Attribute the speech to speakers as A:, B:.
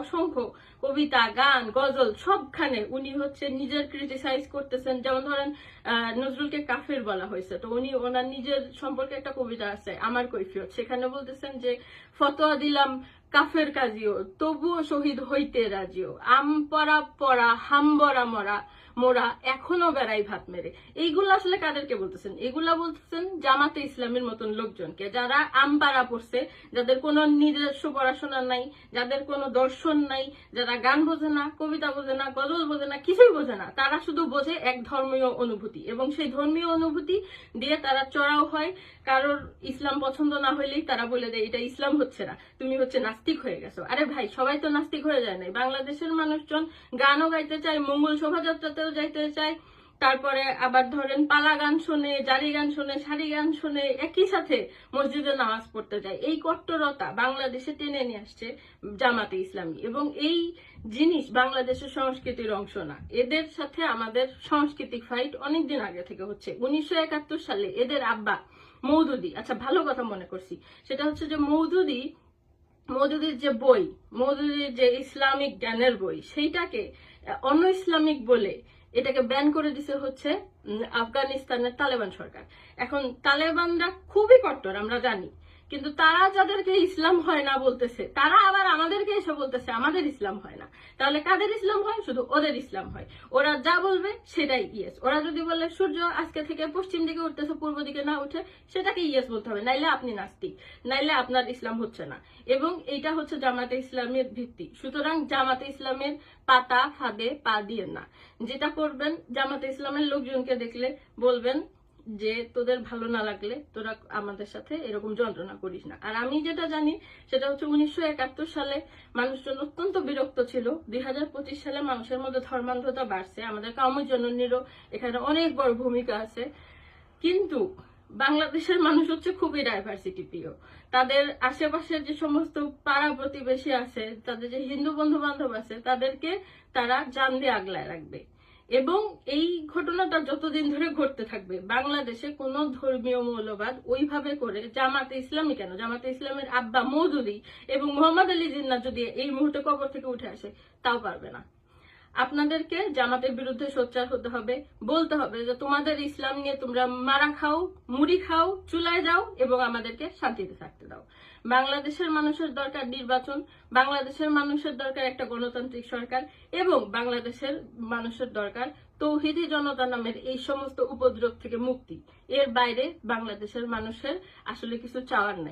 A: অসংখ্য কবিতা, গান, গজল সবখানে উনি হচ্ছে নিজের ক্রিটিসাইজ করতেছেন। যেমন ধরেন নজরুলকে কাফের বলা হয়েছে। তো উনি ওনার নিজের সম্পর্কে একটা কবিতা আছে, আমার কৈফিয়ত। সেখানে বলতেছেন যে, ফতোয়া দিলাম কাফের কাজিও, তবুও শহীদ হইতে রাজিও। আম পরা পরা হাম্বরা মরা মোরা এখনও বেড়াই ভাত মেরে। এইগুলো আসলে কাদেরকে বলতেছেন? এগুলা বলতেছেন জামাতে ইসলামের মতন লোকজনকে, যারা আমপাড়া পড়ছে, যাদের কোনো নিজস্ব পড়াশোনা নাই, যাদের কোনো দর্শন নাই, যারা গান বোঝে না, কবিতা বোঝে না, গজল বোঝে না, কিছুই বোঝে না, তারা শুধু বোঝে এক ধর্মীয় অনুভূতি। এবং সেই ধর্মীয় অনুভূতি দিয়ে তারা চড়াও হয়, কারোর ইসলাম পছন্দ না হইলেই তারা বলে দেয়, এটা ইসলাম হচ্ছে না, তুমি হচ্ছে নাস্তিক হয়ে গেছো। আরে ভাই, সবাই তো নাস্তিক হয়ে যায় নাই। বাংলাদেশের মানুষজন গানও গাইতে চায়, মঙ্গল শোভাযাত্রাতেও যাইতে চায়। তারপরে আবার ধরেন পালা গান শোনে জারি গান শোনে শাড়ি গান শুনে একই সাথে মসজিদে নামাজ পড়তে যায়। এই কট্টরতা বাংলাদেশে টেনে নিয়ে আসছে জামাতে ইসলামী। এবং এই জিনিস বাংলাদেশের সংস্কৃতির অংশ না। এদের সাথে আমাদের সাংস্কৃতিক ফাইট অনেকদিন আগে থেকে হচ্ছে। উনিশশো একাত্তর সালে এদের আব্বা মৌদুদি আচ্ছা ভালো কথা মনে করছি। সেটা হচ্ছে যে মৌদুদি মৌদুদির যে বই, মৌদুদির যে ইসলামিক জ্ঞানের বই, সেইটাকে অন্য ইসলামিক বলে এটাকে ব্যান করে দিছে হচ্ছে আফগানিস্তানের তালেবান সরকার। এখন তালেবানরা খুবই কট্টর, আমরা জানি। কিন্তু তারা যাদেরকে ইসলাম হয় না বলতেছে, তারা আবার আমাদেরকে এসে বলতেছে, আমাদের ইসলাম হয় না। তাহলে কাদের ইসলাম হয়? শুধু ওদের ইসলাম হয়। ওরা যা বলবে সেটাই ইয়েস ওরা যদি বলে, সূর্য আজকে থেকে পশ্চিম দিকে উঠতেছে, পূর্ব দিকে না উঠে, সেটাকে ইয়েস বলতে হবে। নাইলে আপনি নাস্তিক, নাইলে আপনার ইসলাম হচ্ছে না। এবং এইটা হচ্ছে জামাতে ইসলামের ভিত্তি। সুতরাং জামাতে ইসলামের পাতা ফাঁদে পা দিয়ে না। যেটা করবেন, জামাতে ইসলামের লোকজনকে দেখলে বলবেন যে তোদের ভালো না লাগলে তোরা আমাদের সাথে এরকম যন্ত্রণা করিস না। আর আমি যেটা জানি, সেটা হচ্ছে উনিশশো একাত্তর সালে মানুষজন অত্যন্ত বিরক্ত ছিল। দুই হাজার পঁচিশ সালে মানুষের মধ্যে ধর্মান্ধতা বাড়ছে, আমাদের কামজননীরও এখানে অনেক বড় ভূমিকা আছে। কিন্তু বাংলাদেশের মানুষ হচ্ছে খুবই ডাইভার্সিটি প্রিয়। তাদের আশেপাশের যে সমস্ত পাড়া প্রতিবেশী আছে, তাদের যে হিন্দু বন্ধু বান্ধব আছে, তাদেরকে তারা জান দিয়ে আগলায় রাখবে। এবং এই ঘটনাটা যতদিন ধরে ঘটতে থাকবে, বাংলাদেশে কোন ধর্মীয় মৌলবাদ ওইভাবে করে জামাতে ইসলামী কেন? জামাতে ইসলামের আব্বা মৌদুদি এবং মোহাম্মদ আলী জিন্না যদি এই মুহূর্তে কবর থেকে উঠে আসে, তাও পারবে না। আপনাদেরকে জামাতের বিরুদ্ধে সোচ্চার হতে হবে, বলতে হবে যে তোমাদের ইসলাম নিয়ে তোমরা মারা খাও, মুড়ি খাও, চুলায় যাও এবং আমাদেরকে শান্তিতে থাকতে দাও। বাংলাদেশের মানুষের দরকার নির্বাচন, বাংলাদেশের মানুষের দরকার একটা গণতান্ত্রিক সরকার এবং বাংলাদেশের মানুষের দরকার তৌহিদি জনতা নামের এই সমস্ত উপদ্রব থেকে মুক্তি। এর বাইরে বাংলাদেশের মানুষের আসলে কিছু চাওয়ার নাই।